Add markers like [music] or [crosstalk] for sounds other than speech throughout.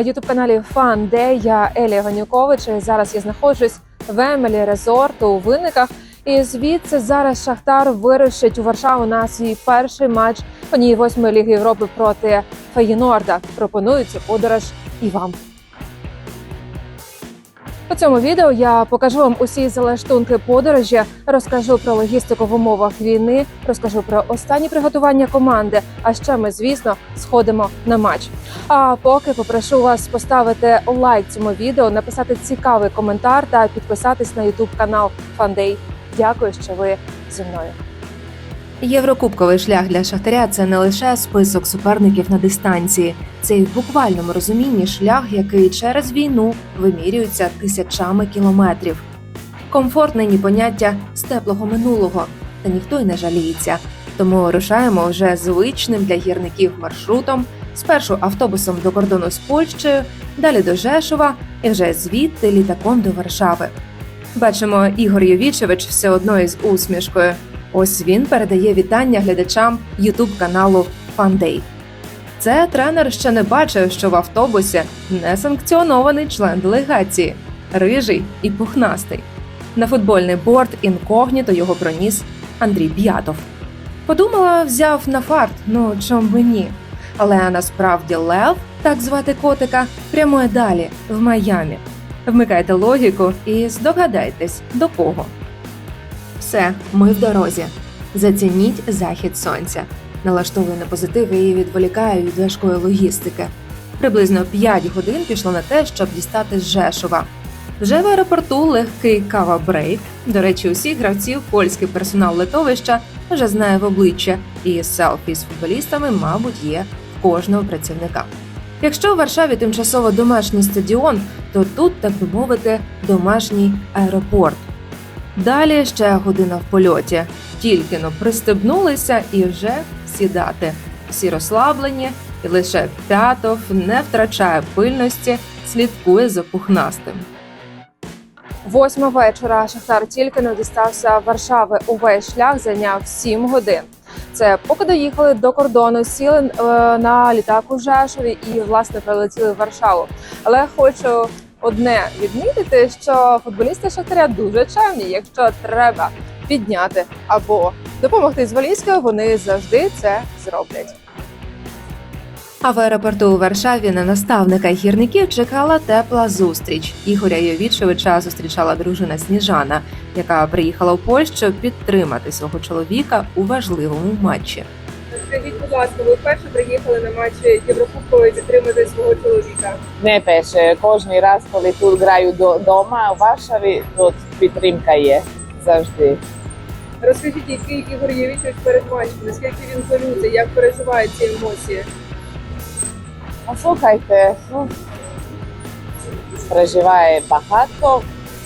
На ютуб каналі Фан Де. Я Елія Ганюкович. Зараз я знаходжусь в Емелі Резорт у винниках. І звідси зараз Шахтар вирушить у Варшаву на свій перший матч однієї восьмої ліги Європи проти Феєнорда. Пропоную цю подорож і вам. У цьому відео я покажу вам усі залаштунки подорожі, розкажу про логістику в умовах війни, розкажу про останні приготування команди. А ще ми, звісно, сходимо на матч. А поки попрошу вас поставити лайк цьому відео, написати цікавий коментар та підписатись на Ютуб канал Фандей. Дякую, що ви зі мною. Єврокубковий шлях для Шахтаря це не лише список суперників на дистанції, це й в буквальному розумінні шлях, який через війну вимірюється тисячами кілометрів. Комфорт нині поняття з теплого минулого, та ніхто й не жаліється. Тому рушаємо вже звичним для гірників маршрутом. Спершу автобусом до кордону з Польщею, далі до Жешова і вже звідти літаком до Варшави. Бачимо, Ігор Йовічевич все одно із усмішкою. Ось він передає вітання глядачам Ютуб каналу Фандей. Це тренер ще не бачив, що в автобусі несанкціонований член делегації, рижий і пухнастий. На футбольний борт інкогніто його проніс Андрій Б'ятов. Подумала, взяв на фарт, ну чом би ні. Але насправді Лев, так звати котика, прямує далі в Майамі. Вмикайте логіку і здогадайтесь, до кого. Все, ми в дорозі. Зацініть захід сонця. Налаштовую на позитив і відволікаю від важкої логістики. Приблизно 5 годин пішло на те, щоб дістати Жешова. Вже в аеропорту легкий кава-брейк. До речі, усіх гравців польський персонал литовища вже знає в обличчя, і селфі з футболістами, мабуть, є в кожного працівника. Якщо в Варшаві тимчасово домашній стадіон, то тут, так би мовити, домашній аеропорт. Далі ще година в польоті. Тільки но пристебнулися і вже сідати. Всі розслаблені, і лише п'ятов не втрачає пильності, слідкує за пухнастим. Восьма вечора Шахтар тільки не дістався Варшави. Увесь шлях зайняв 7 годин. Це поки доїхали до кордону, сіли е, на літак у Жешові і власне прилетіли в Варшаву. Але хочу одне відмітити, що футболісти Шахтаря дуже чемні. Якщо треба підняти або допомогти з валізкою, вони завжди це зроблять. А в аеропорту у Варшаві на наставника гірників чекала тепла зустріч. Ігоря Йовічевича зустрічала дружина Сніжана, яка приїхала в Польщу підтримати свого чоловіка у важливому матчі. Скажіть, будь ласка, ви вперше приїхали на матч Єврокубкової підтримати свого чоловіка. Не пеше, кожний раз, коли тут граю до, дома у Варшаві, тут підтримка є завжди. Розкажіть, який Ігор Євічович перед матчем, наскільки він хвилюється, як переживає ці емоції? А слухайте, ну, переживає багато,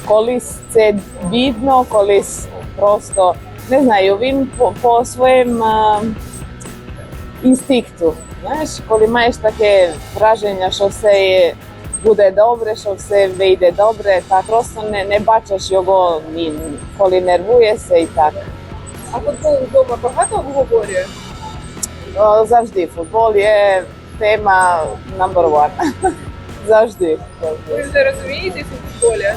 колись це бідно, колись просто не знаю, він по, по своєму е, інстинкту. Знаєш, коли маєш таке враження, що все є, буде добре, що все вийде добре, та просто не, не бачиш його, ні, коли нервуєшся і так. А футбол вдома багато обговорює? О, Завжди футбол є тема number one. Завжди. Ви вже розумієтесь у футболі?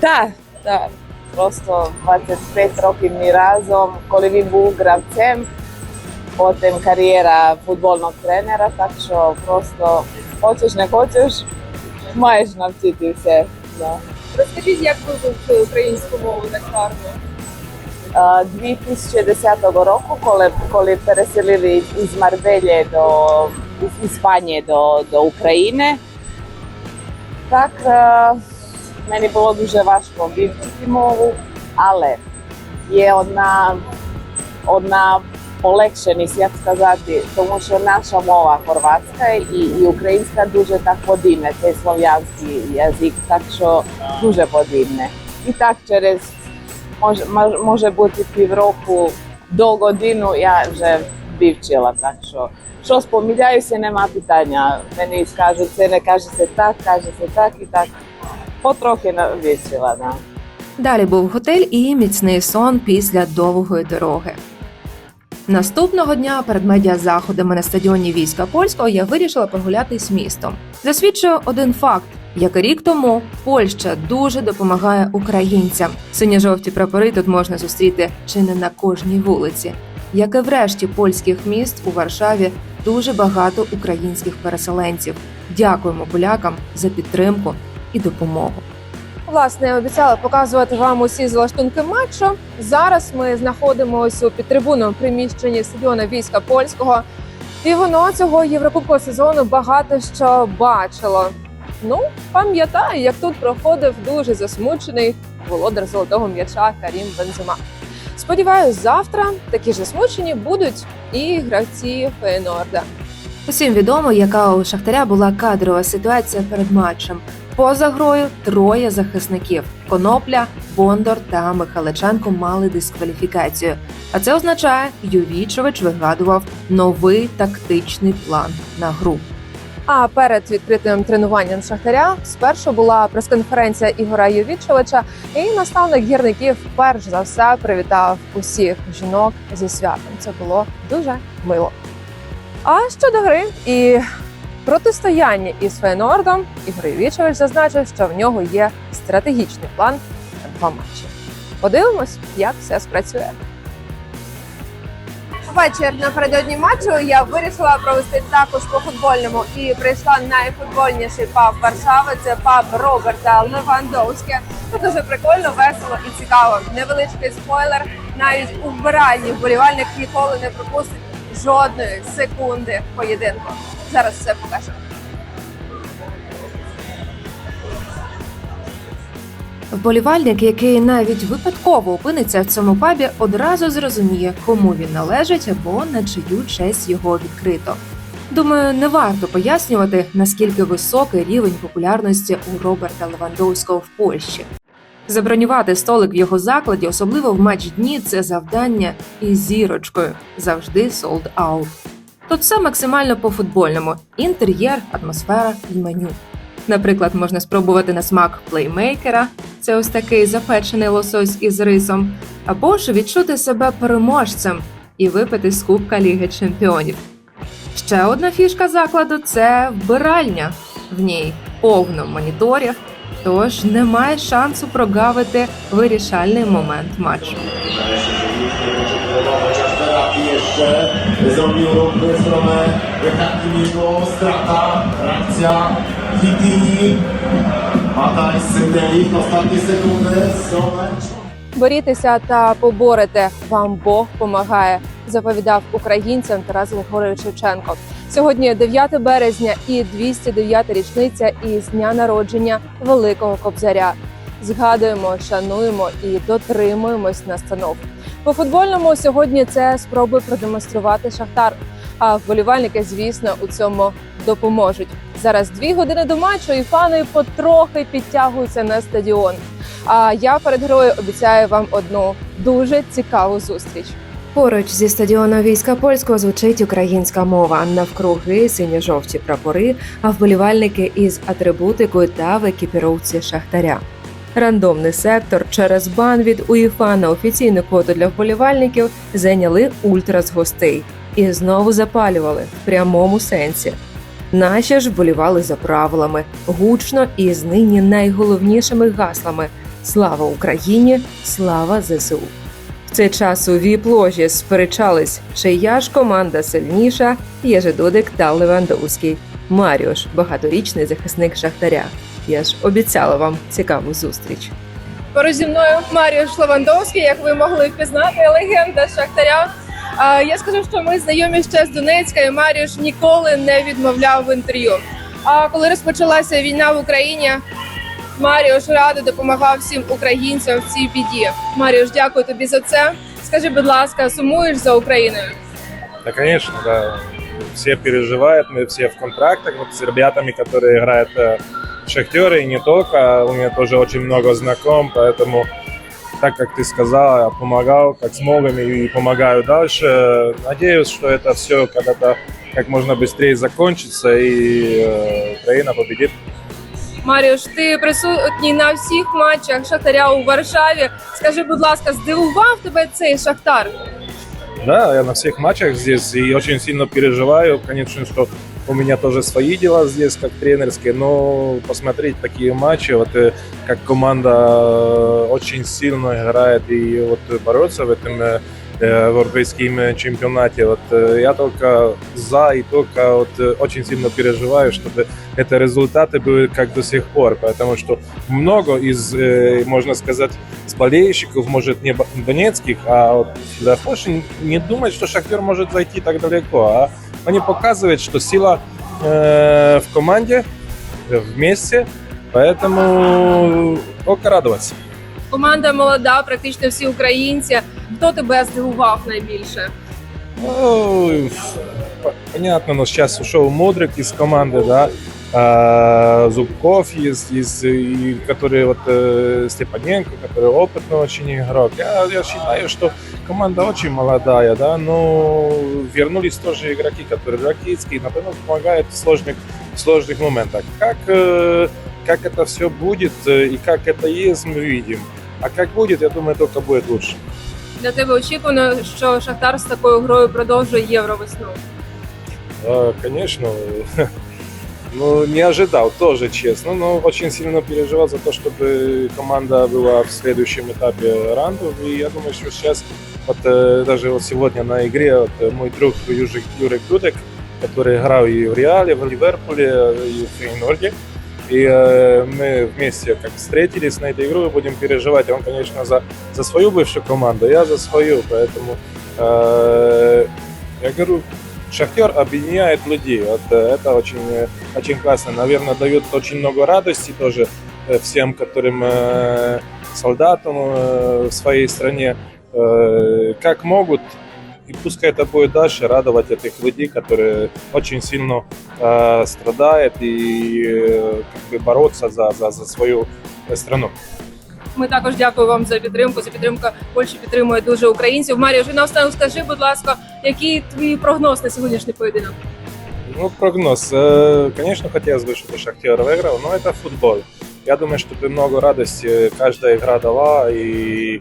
Так, так. Просто 25 років ми разом, коли він був гравцем, потім кар'єра футбольного тренера, так що просто хочеш, не хочеш, маєш навчити все. Да. Розкажіть, як ви вивчили українську мову так гарно? Е, 2010 року, коли, коли переселили із Марбелі до із Іспанії до, до України, так е, мені було дуже важко вивчити мову, але є одна, одна полегшеність, як сказати, тому що наша мова хорватська і, і українська дуже так подібне, це слов'янський язик, так що дуже подібне. І так через може, може бути півроку до годину я вже вивчила, так що щось помиляюся, нема питання. Мені скажуть, це не кажеться так, кажеться так і так. Потрохи вивчила, да. Далі був готель і міцний сон після довгої дороги. Наступного дня перед медіазаходами на стадіоні війська польського я вирішила прогулятись містом. Засвідчую один факт. Як і рік тому, Польща дуже допомагає українцям. Синьо-жовті прапори тут можна зустріти чи не на кожній вулиці. Як і в решті польських міст у Варшаві дуже багато українських переселенців. Дякуємо полякам за підтримку і допомогу. Власне, обіцяла показувати вам усі залаштунки матчу. Зараз ми знаходимося у підтрибунному приміщенні стадіона війська польського, і воно цього єврокубкового сезону багато що бачило. Ну, пам'ятаю, як тут проходив дуже засмучений володар золотого м'яча Карім Бензема. Сподіваюсь, завтра такі ж засмучені будуть і гравці Фейнорда. Усім відомо, яка у Шахтаря була кадрова ситуація перед матчем. Поза грою троє захисників: Конопля, Бондор та Михаличенко мали дискваліфікацію. А це означає, Ювічович вигадував новий тактичний план на гру. А перед відкритим тренуванням Шахтаря спершу була прес-конференція Ігора Йовічовича, і наставник гірників перш за все привітав усіх жінок зі святом. Це було дуже мило. А щодо гри і протистояння із Фейнордом, Ігор Йовічович зазначив, що в нього є стратегічний план на два матчі. Подивимось, як все спрацює. Вечір напередодні матчу я вирішила провести також по футбольному і прийшла найфутбольніший паб Варшави. Це паб Роберта Левандовське. Це дуже прикольно, весело і цікаво. Невеличкий спойлер. Навіть у вбиральні вболівальник ніколи не пропустить жодної секунди поєдинку. Зараз все покажу. Вболівальник, який навіть випадково опиниться в цьому пабі, одразу зрозуміє, кому він належить або на чию честь його відкрито. Думаю, не варто пояснювати, наскільки високий рівень популярності у Роберта Левандовського в Польщі. Забронювати столик в його закладі, особливо в матч дні, це завдання із зірочкою завжди sold out. Тут все максимально по футбольному: інтер'єр, атмосфера і меню. Наприклад, можна спробувати на смак плеймейкера, це ось такий запечений лосось із рисом, або ж відчути себе переможцем і випити з кубка Ліги Чемпіонів. Ще одна фішка закладу це вбиральня. В ній повно моніторів, тож немає шансу прогавити вирішальний момент матчу. Jeszcze zrobił ruch stronę Hakimiego, Борітеся та поборете вам Бог помагає, заповідав українцям Тарас Григорович Шевченко. Сьогодні 9 березня і 209 річниця із дня народження Великого Кобзаря. Згадуємо, шануємо і дотримуємось настанов. По футбольному сьогодні це спроби продемонструвати Шахтар. А вболівальники, звісно, у цьому допоможуть. Зараз дві години до матчу, і фани потрохи підтягуються на стадіон. А я перед грою обіцяю вам одну дуже цікаву зустріч. Поруч зі стадіоном війська польського звучить українська мова. Навкруги синьо-жовті прапори, а вболівальники із атрибутикою та в екіпіровці шахтаря. Рандомний сектор через бан від УЄФА на офіційну квоту для вболівальників зайняли ультра з гостей і знову запалювали в прямому сенсі. Наші ж вболівали за правилами гучно і з нині найголовнішими гаслами: Слава Україні! Слава ЗСУ! В цей час у віп-ложі сперечались, чия ж команда сильніша, Єжедодик та Левандовський. Маріош, багаторічний захисник Шахтаря. Я ж обіцяла вам цікаву зустріч. Поруч зі мною Маріуш Левандовський, як ви могли впізнати, легенда Шахтаря. Я скажу, що ми знайомі ще з Донецька, і Маріуш ніколи не відмовляв в інтерв'ю. А коли розпочалася війна в Україні, Маріуш радо допомагав всім українцям в цій біді. Маріуш, дякую тобі за це. Скажи, будь ласка, сумуєш за Україною? Да, конечно, да. Все переживают, мы все в контрактах вот с ребятами, которые играют э, в Шахтере, и не только. У меня тоже очень много знаком, поэтому, так как ты сказала, я помогал как смог им и помогаю дальше. Надеюсь, что это все когда-то как можно быстрее закончится, и э, Украина победит. Маріуш, ти присутній на всіх матчах Шахтаря у Варшаві. Скажи, будь ласка, здивував тебе цей Шахтар? Да, я на всех матчах здесь и очень сильно переживаю, конечно, что у меня тоже свои дела здесь, как тренерские, но посмотреть такие матчи, вот э, как команда э, очень сильно играет и вот бороться в этом э, э, в европейском чемпионате, вот э, я только за и только вот э, очень сильно переживаю, чтобы это результаты были как до сих пор, потому что много из, э, можно сказать, с болельщиков, может, не бо- донецких, а вот для Фоши не думать, что Шахтер может зайти так далеко. А они показывают, что сила э, в команде, э, вместе, поэтому только радоваться. Команда молода, практично всі українці. Хто тебе здивував найбільше? Ну, по- понятно, но сейчас ушел Мудрик из команды, да, а, Зубков есть, есть и который вот э, Степаненко, который опытный очень игрок. Я, я считаю, что команда очень молодая, да, но вернулись тоже игроки, которые Ракицкий, например, помогают в сложных, в сложных моментах. Как, э, как это все будет э, и как это есть, мы видим. А как будет, я думаю, только будет лучше. Для тебе очікувано, що Шахтар з такою грою продовжує євровесну. Да, конечно. [laughs] Ну, не ожидал, тоже честно, но очень сильно переживал за то, чтобы команда была в следующем этапе раундов. И я думаю, что сейчас, вот э, даже вот сегодня на игре, вот, э, мой друг Южик, Юрик Дудек, который играл и в Реале, в Ливерпуле, и в Фейнорде, и э, мы вместе как встретились на этой игру и будем переживать. Он, конечно, за, за свою бывшую команду, я за свою, поэтому э, я говорю, Шахтер объединяет людей. Вот э, это очень, э, очень классно. Наверное, дает очень много радости тоже э, всем, которым э, солдатам э, в своей стране, э, как могут. И пускай это будет дальше радовать этих людей, которые очень сильно э, страдают и э, как бы бороться за, за, за свою э, страну. Ми також дякую вам за підтримку. За підтримку Польща підтримує дуже українців. Марія, вже наостанок скажи, будь ласка, який твій прогноз на сьогоднішній поєдинок? Ну, прогноз. Э, Конечно, хотелось бы, чтобы Шахтер выиграл, но это футбол. Я думаю, что бы много радости каждая игра дала, и,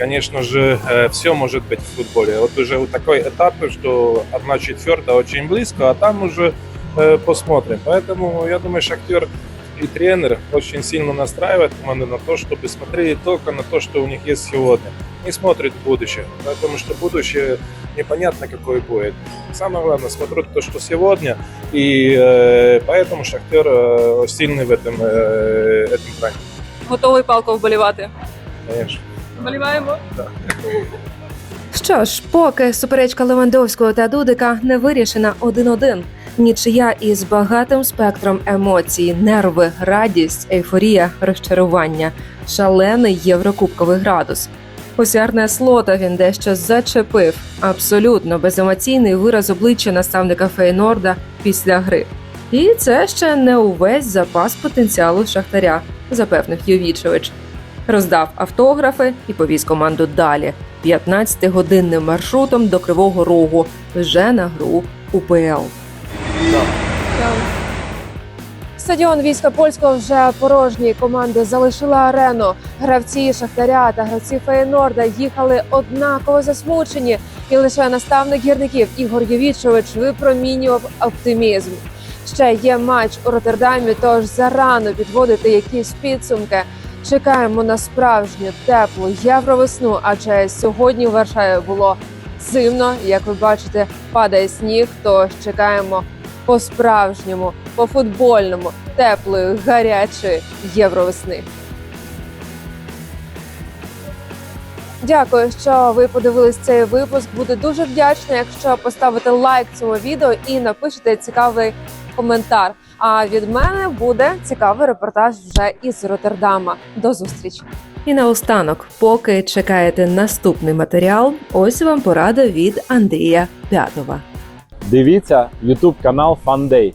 конечно же, все может быть в футболе. Вот уже вот такой этап, что одна четвертая очень близко, а там уже э, посмотрим. Поэтому я думаю, Шахтер и тренер очень сильно настраивает команду на то, чтобы смотрели только на то, что у них есть сегодня. Не смотрят в будущее, потому что будущее непонятно какой будет. Самое главное, смотрю то, что сегодня, и э, поэтому Шахтер э, сильный в этом, э, этом плане, Готовий палко вболівати? конечно. Вболіваємо. Що ж, поки суперечка Левандовського та Дудика не вирішена 1-1. Нічия із багатим спектром емоцій, нерви, радість, ейфорія, розчарування, шалений єврокубковий градус. Ось Арне Слота він дещо зачепив. Абсолютно беземоційний вираз обличчя наставника Фейнорда після гри. І це ще не увесь запас потенціалу шахтаря, запевнив Йовічевич. Роздав автографи і повіз команду далі 15-годинним маршрутом до Кривого Рогу вже на гру УПЛ. Стадіон війська польського вже порожній. Команди залишила арену. Гравці Шахтаря та гравці Феєнорда їхали однаково засмучені, і лише наставник гірників Ігор Євічович випромінював оптимізм. Ще є матч у Роттердамі, тож зарано підводити якісь підсумки. Чекаємо на справжню теплу євровесну, адже сьогодні в Варшаві було зимно. Як ви бачите, падає сніг. Тож чекаємо по-справжньому, по-футбольному, теплої, гарячої євровесни. Дякую, що ви подивились цей випуск. Буду дуже вдячна, якщо поставите лайк цьому відео і напишете цікавий коментар. А від мене буде цікавий репортаж вже із Роттердама. До зустрічі! І наостанок, поки чекаєте наступний матеріал, ось вам порада від Андрія П'ятова. Дивіться YouTube канал Фандей.